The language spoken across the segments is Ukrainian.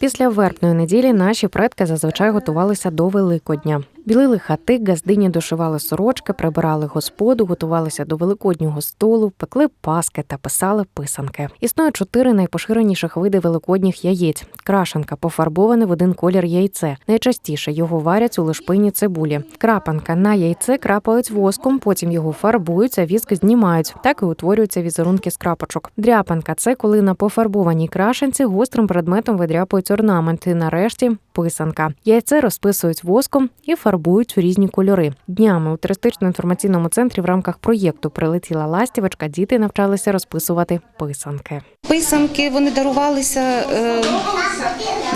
Після вербної неділі наші предки зазвичай готувалися до Великодня. Білили хати, газдині дошивали сорочки, прибирали господу, готувалися до великоднього столу, пекли паски та писали писанки. Існує чотири найпоширеніших види великодніх яєць. Крашенка пофарбоване в один колір яйце. Найчастіше його варять у лишпині цибулі. Крапанка на яйце крапають воском, потім його фарбують, а віск знімають. Так і утворюються візерунки з крапочок. Дряпанка це коли на пофарбованій крашенці гострим предметом видряпують орнамент. І нарешті писанка. Яйце розписують воском і фарбують у різні кольори. Днями у туристично-інформаційному центрі в рамках проєкту Прилетіла ластівочка. Діти навчалися розписувати писанки. Писанки вони дарувалися е,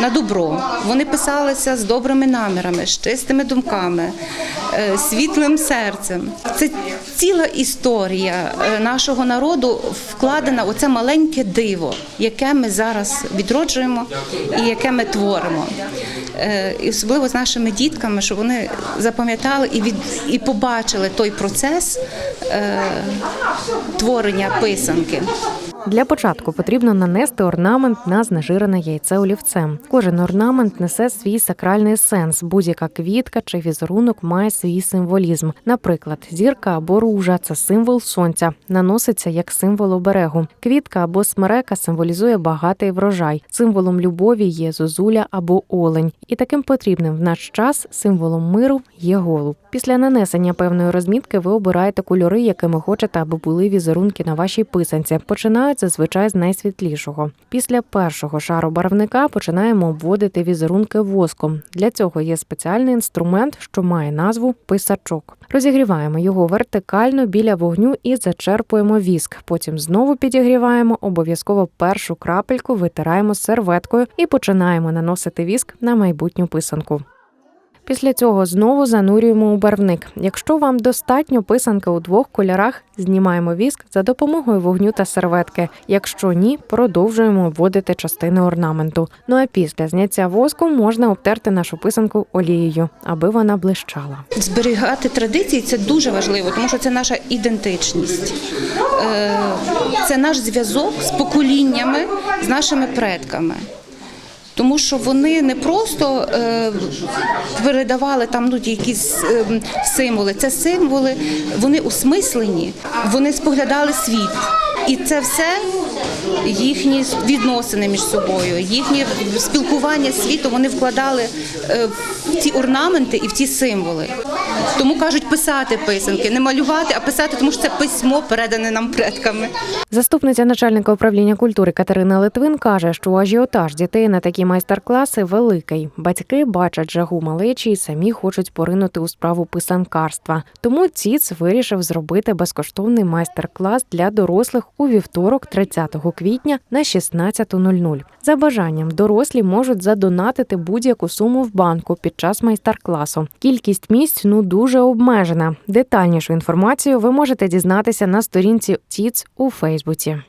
на добро. Вони писалися з добрими намірами, з чистими думками, е, світлим серцем. Це ціла історія е, нашого народу вкладена у це маленьке диво, яке ми зараз відроджуємо і яке ми творимо. Е, І особливо з нашими дітками, щоб вони запам'ятали і від і побачили той процес е, творення писанки. Для початку потрібно нанести орнамент на знежирене яйце олівцем. Кожен орнамент несе свій сакральний сенс. Будь-яка квітка чи візерунок має свій символізм. Наприклад, зірка або ружа це символ сонця, наноситься як символ оберегу. Квітка або смерека символізує багатий врожай. Символом любові є зозуля або олень. І таким потрібним в наш час символом миру є голуб. Після нанесення певної розмітки ви обираєте кольори, якими хочете, аби були візерунки на вашій писанці. Починають зазвичай з найсвітлішого. Після першого шару барвника починаємо обводити візерунки воском. Для цього є спеціальний інструмент, що має назву писачок. Розігріваємо його вертикально біля вогню і зачерпуємо віск. Потім знову підігріваємо. Обов'язково першу крапельку витираємо серветкою і починаємо наносити віск на майбутню писанку. Після цього знову занурюємо у барвник. Якщо вам достатньо писанки у двох кольорах, знімаємо віск за допомогою вогню та серветки. Якщо ні, продовжуємо обводити частини орнаменту. Ну а після зняття воску можна обтерти нашу писанку олією, аби вона блищала. Зберігати традиції це дуже важливо, тому що це наша ідентичність, Е, це наш зв'язок з поколіннями, з нашими предками. Тому що вони не просто е, передавали там ну, якісь е, символи, це символи, вони осмислені, вони споглядали світ. І це все їхні відносини між собою, їхнє спілкування з світом вони вкладали е, в ці орнаменти і в ці символи. Тому кажуть писати писанки, не малювати, а писати, тому що це письмо передане нам предками. Заступниця начальника управління культури Катерина Литвин каже, що ажіотаж дітей на такі майстер-класи великий. Батьки бачать жагу малечі і самі хочуть поринути у справу писанкарства. Тому ЦІЦ вирішив зробити безкоштовний майстер-клас для дорослих у вівторок, 30 квітня на 16.00. За бажанням дорослі можуть задонатити будь-яку суму в банку під час майстер-класу. Кількість місць ну дуже обмежена. Детальнішу інформацію ви можете дізнатися на сторінці ЦІЦ у Фейсбуці.